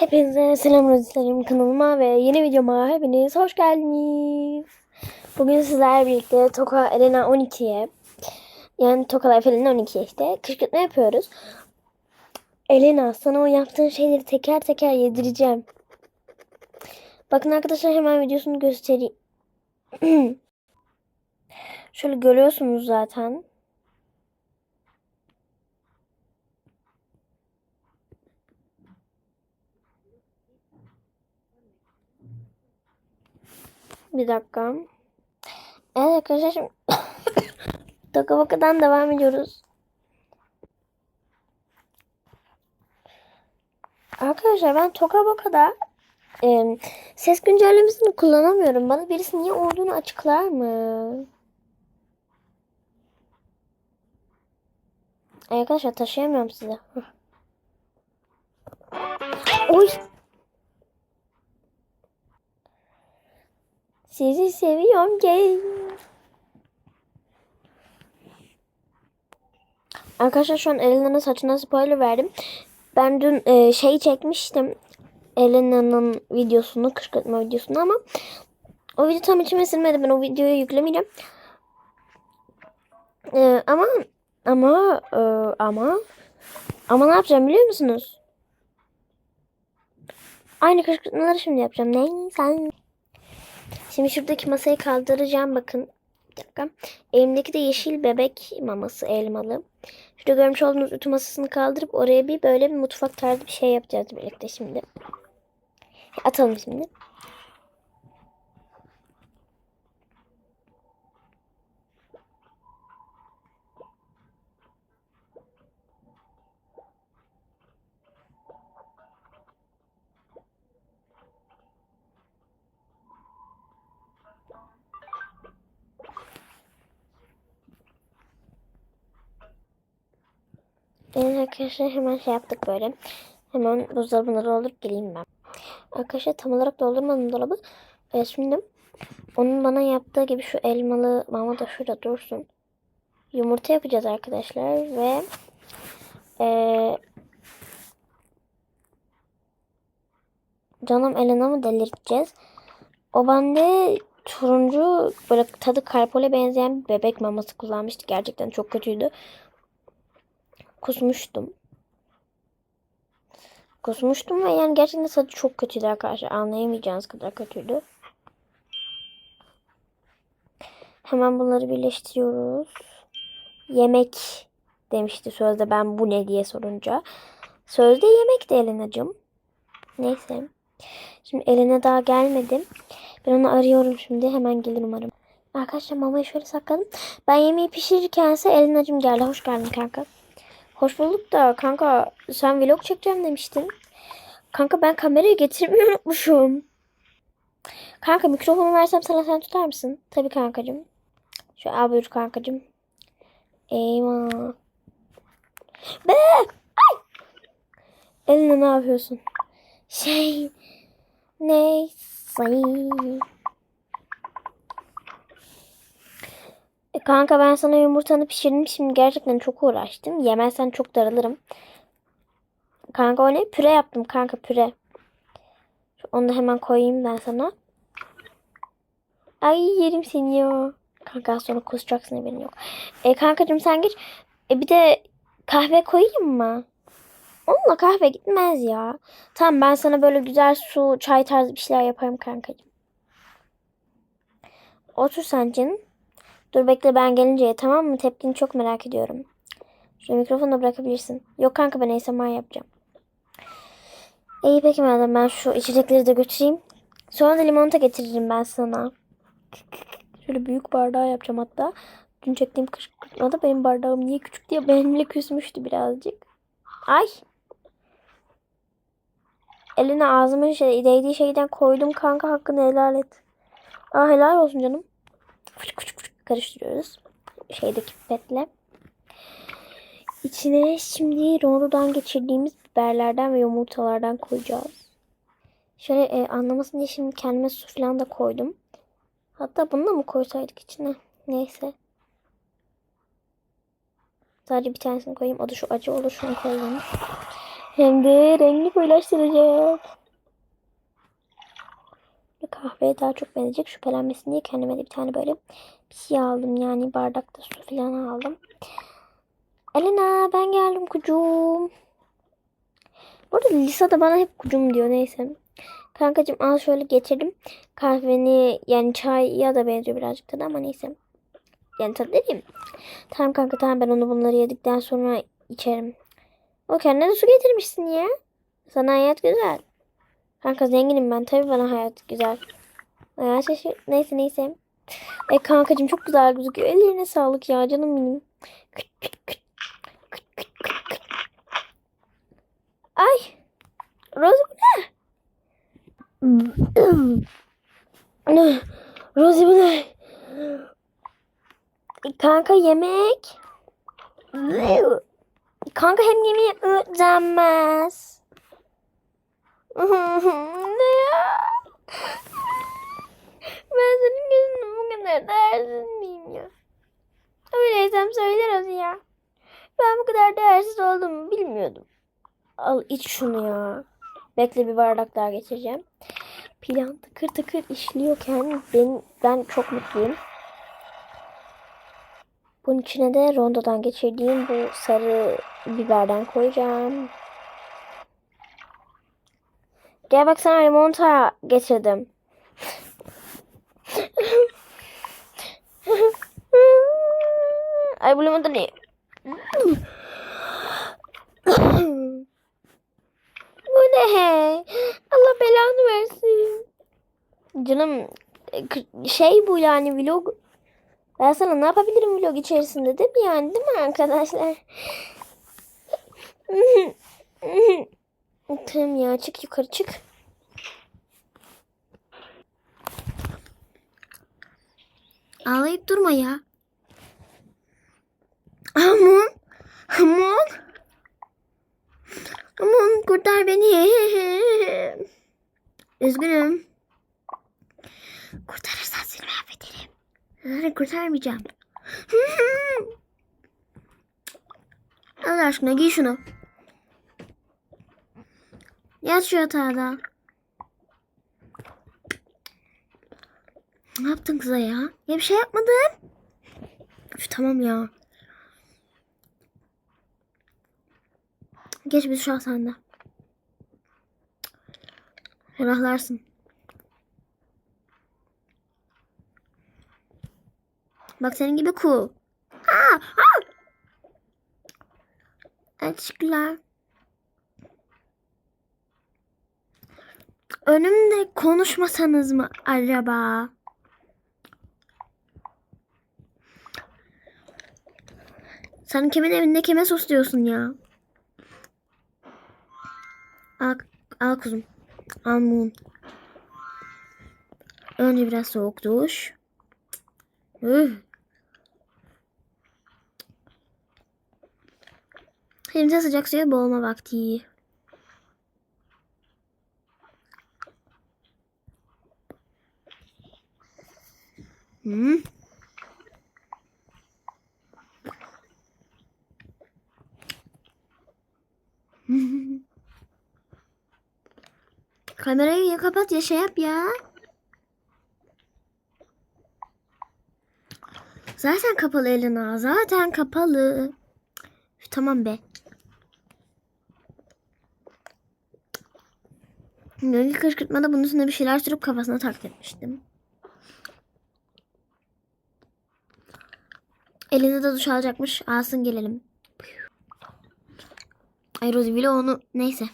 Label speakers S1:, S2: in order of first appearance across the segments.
S1: Hepinize selamünaleyküm kanalıma ve yeni videoma hepiniz hoş geldiniz. Bugün sizlerle birlikte Toka Elena 12'ye yani Toka Life Elena 12'ye işte kışkırtma yapıyoruz. Elena sana o yaptığın şeyleri teker teker yedireceğim. Bakın arkadaşlar hemen videosunu göstereyim. Şöyle görüyorsunuz zaten. Bir dakika. Evet arkadaşlar şimdi Toka Boka'dan devam ediyoruz. Arkadaşlar ben Toka Boka'da e, ses güncellemesini kullanamıyorum. Bana birisi niye olduğunu açıklar mı? Arkadaşlar taşıyamıyorum size. Oy. Sizi seviyorum gel. Arkadaşlar şu an Elena'nın saçına spoiler verdim. Ben dün e, şey çekmiştim. Elena'nın videosunu, kışkırtma videosunu ama o video tam içime sinmedi. Ben o videoyu yüklemeyeceğim. E, ama ama e, ama ama ne yapacağım biliyor musunuz? Aynı kışkırtmaları şimdi yapacağım. Neyse. Şimdi şuradaki masayı kaldıracağım bakın. Bir dakika. Elimdeki de yeşil bebek maması elmalı. Şurada görmüş olduğunuz ütü masasını kaldırıp oraya bir böyle bir mutfak tarzı bir şey yapacağız birlikte şimdi. Atalım şimdi. Evet arkadaşlar hemen şey yaptık böyle. Hemen buzdolabını doldurup geleyim ben. Arkadaşlar tam olarak doldurmadım dolabı. Ee, şimdi onun bana yaptığı gibi şu elmalı mama da şurada dursun. Yumurta yapacağız arkadaşlar ve ee, canım Elena'mı delirteceğiz. O bende turuncu böyle tadı karpole benzeyen bir bebek maması kullanmıştı. Gerçekten çok kötüydü kusmuştum. Kusmuştum ve yani gerçekten tadı çok kötüydü arkadaşlar. Anlayamayacağınız kadar kötüydü. Hemen bunları birleştiriyoruz. Yemek demişti sözde ben bu ne diye sorunca. Sözde yemek de Elena'cığım. Neyse. Şimdi Elena daha gelmedi. Ben onu arıyorum şimdi. Hemen gelir umarım. Arkadaşlar mamayı şöyle sakladım. Ben yemeği pişirirkense Elena'cığım geldi. Hoş geldin kanka. Hoş bulduk da kanka sen vlog çekeceğim demiştin. Kanka ben kamerayı getirmeyi unutmuşum. Kanka mikrofonu versem sana sen tutar mısın? Tabii kankacığım. Şu al buyur kankacığım. Eyvah. Be! Ay! Eline ne yapıyorsun? Şey... Neyse. Kanka ben sana yumurtanı pişirdim. Şimdi gerçekten çok uğraştım. Yemezsen çok daralırım. Kanka o ne? Püre yaptım kanka püre. Onu da hemen koyayım ben sana. Ay yerim seni ya. Kanka sonra kusacaksın haberin yok. E kankacığım sen geç. E bir de kahve koyayım mı? Onunla kahve gitmez ya. Tamam ben sana böyle güzel su, çay tarzı bir şeyler yaparım kankacığım. Otur sen canım. Dur bekle ben gelince tamam mı? Tepkini çok merak ediyorum. Şu mikrofonu bırakabilirsin. Yok kanka ben ASMR yapacağım. İyi peki madem ben şu içecekleri de götüreyim. Sonra da limonata getiririm ben sana. Şöyle büyük bardağı yapacağım hatta. Dün çektiğim kışkırtmada benim bardağım niye küçük diye benimle küsmüştü birazcık. Ay. Eline ağzımın şey, değdiği şeyden koydum kanka hakkını helal et. Aa helal olsun canım. Küçük küçük küçük karıştırıyoruz. Şeydeki pipetle. İçine şimdi rondodan geçirdiğimiz biberlerden ve yumurtalardan koyacağız. Şöyle e, anlamasın diye şimdi kendime su falan da koydum. Hatta bunu da mı koysaydık içine? Neyse. Sadece bir tanesini koyayım. O da şu acı olur. Şunu koyayım. Hem de rengi koyulaştıracak. Bu kahveye daha çok benzeyecek. Şüphelenmesin diye kendime de bir tane böyle bir şey aldım. Yani bardakta su falan aldım. Elena ben geldim kucum. Burada Lisa da bana hep kucum diyor neyse. Kankacığım al şöyle getirdim. Kahveni yani çaya da benziyor birazcık tadı ama neyse. Yani tadı dediğim. Tamam kanka tamam ben onu bunları yedikten sonra içerim. O kendine de su getirmişsin ya. Sana hayat güzel. Kanka zenginim ben tabii bana hayat güzel. Ya şaşır. Neyse neyse. E kankacığım çok güzel gözüküyor. Ellerine sağlık ya canım benim. Ay. Rosie bu ne? Rosie bu ne? Kanka yemek. Kanka hem yemeği ödenmez. ne ya? Ben senin gözünde bu kadar değersiz miyim ya? Öyleysem söyler o ya. Ben bu kadar değersiz olduğumu bilmiyordum. Al iç şunu ya. Bekle bir bardak daha geçireceğim. Plan tıkır tıkır işliyorken ben, ben çok mutluyum. Bunun içine de rondodan geçirdiğim bu sarı biberden koyacağım. Gel bak sana limonata getirdim. Ay bu limonata ne? bu ne? Allah belanı versin. Canım şey bu yani vlog ben sana ne yapabilirim vlog içerisinde değil mi yani değil mi arkadaşlar? tamam ya çık yukarı çık. Ağlayıp durma ya. Aman. Aman. Aman kurtar beni. Üzgünüm. Kurtarırsan seni mahvederim. Zaten kurtarmayacağım. Allah aşkına giy şunu. Yat şu yatağda. Ne yaptın kıza ya? Ya bir şey yapmadım. Üf, tamam ya. Geç biz şu an sende. Ferahlarsın. Bak senin gibi cool. Aa, aa. Aşklar. Önümde konuşmasanız mı acaba? Sen kimin evinde kime sus diyorsun ya? Al, al kuzum. Al mum. Önce biraz soğuk duş. Üh. Şimdi sıcak suya boğulma vakti. Hmm. Kamerayı ya kapat ya şey yap ya. Zaten kapalı Elena. Zaten kapalı. Üf, Tamam be. Önceki kışkırtmada bunun üstüne bir şeyler sürüp kafasına takletmiştim. Elinde de duş alacakmış. Alsın gelelim. Ay Rosie bile onu neyse.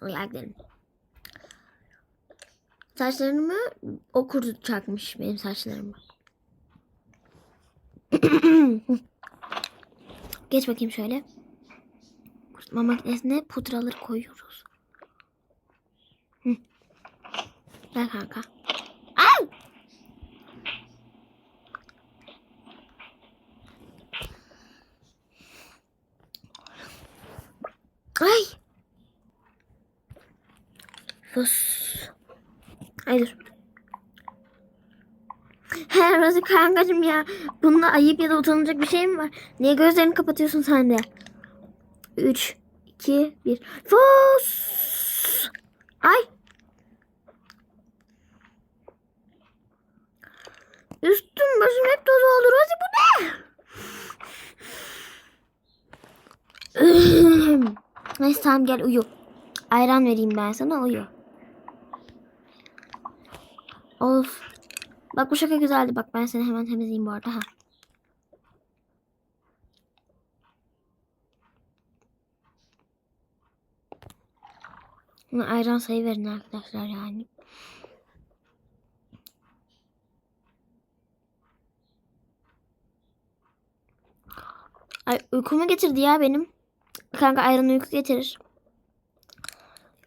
S1: Gel gidelim. Saçlarımı o kurutacakmış benim saçlarımı. Geç bakayım şöyle. Kurutma makinesine pudraları koyuyoruz. Hı. Gel kanka. Ay! Ay! Sus. Ay dur. He Rosie kankacığım ya. Bunda ayıp ya da utanılacak bir şey mi var? Niye gözlerini kapatıyorsun sen de? 3, 2, 1. Fos! Ay! Üstüm başım hep toz oldu. Rozi bu ne? Neyse tamam gel uyu. Ayran vereyim ben sana uyu. Of. Bak bu şaka güzeldi. Bak ben seni hemen temizleyeyim bu arada. Ha. Buna ayran sayı verin arkadaşlar yani. Ay uykumu getirdi ya benim. Kanka ayran uyku getirir.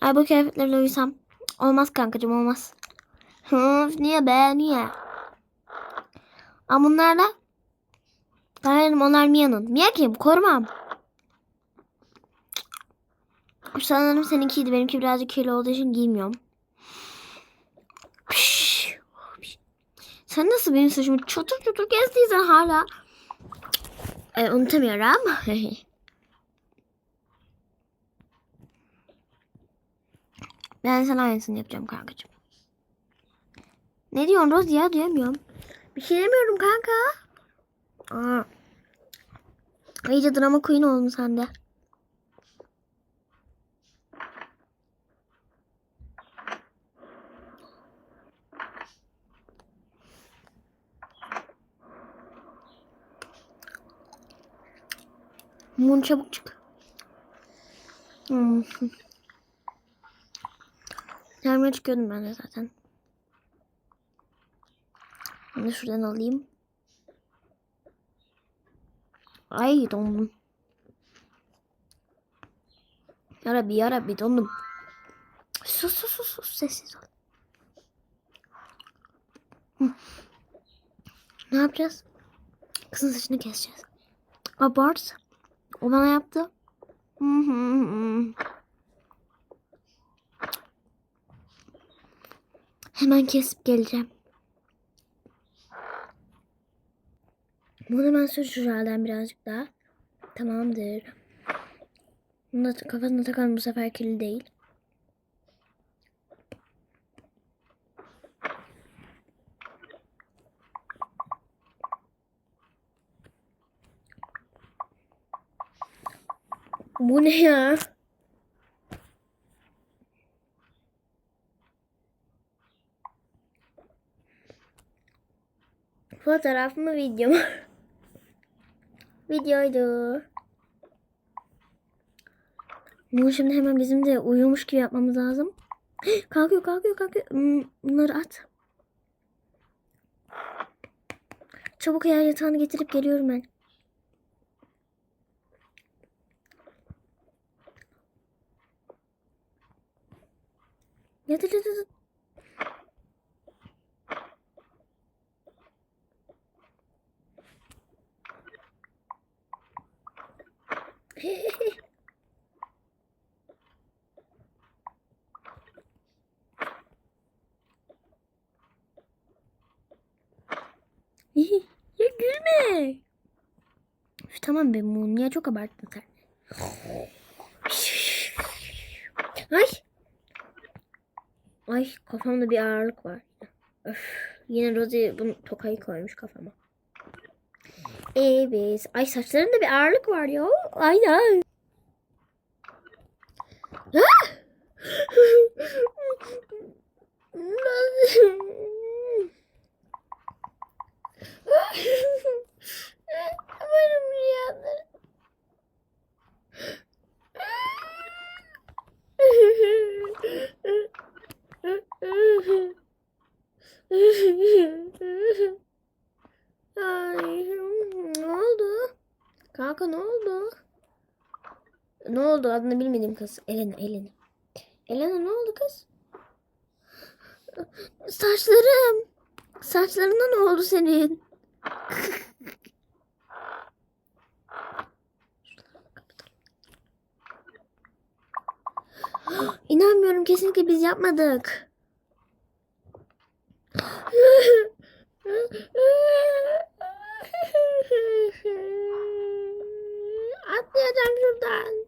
S1: Ay bu kıyafetlerle uyusam. Olmaz kankacığım olmaz. Hı, niye be niye? Ama bunlarla Hayır onlar Mia'nın. Mia kim? Korumam. Sanırım seninkiydi. Benimki birazcık kirli olduğu için giymiyorum. Sen nasıl benim saçımı çotur çotur gezdiysen hala. Ee, unutamıyorum. ben sana aynısını yapacağım kankacığım. Ne diyorsun Roz ya duyamıyorum. Bir şey demiyorum kanka. Aa. İyice drama queen oldun sen de. Mun çabuk çık. Hmm. Termine çıkıyordum ben de zaten. Bunu şuradan alayım. Ay dondum. Yarabbi yarabbi dondum. Sus sus sus sus sessiz ol. Hı. Ne yapacağız? Kızın saçını keseceğiz. Abart. O bana yaptı. Hı hı hı. Hemen kesip geleceğim. Bunu hemen sür şuradan birazcık daha. Tamamdır. Bunu da kafasına takalım bu sefer kirli değil. Bu ne ya? Fotoğraf mı video mu? Videoydu. Bunu şimdi hemen bizim de uyumuş gibi yapmamız lazım. Kalkıyor kalkıyor kalkıyor. Hmm, Bunları at. Çabuk yer yatağını getirip geliyorum ben. Ya gülme. Üf, tamam be Moon ya çok abarttın sen. Ay. Ay kafamda bir ağırlık var. Öf, yine Rosie bunu tokayı koymuş kafama. Evet. Ay saçlarında bir ağırlık var ya. Aynen. Ah! Benim rüyalarım. Ay, ne oldu? Kanka ne oldu? Ne oldu adını bilmediğim kız. Elena, Elena. Elena ne oldu kız? Saçlarım. Saçlarına ne oldu senin? İnanmıyorum kesinlikle biz yapmadık. Atlayacağım şuradan.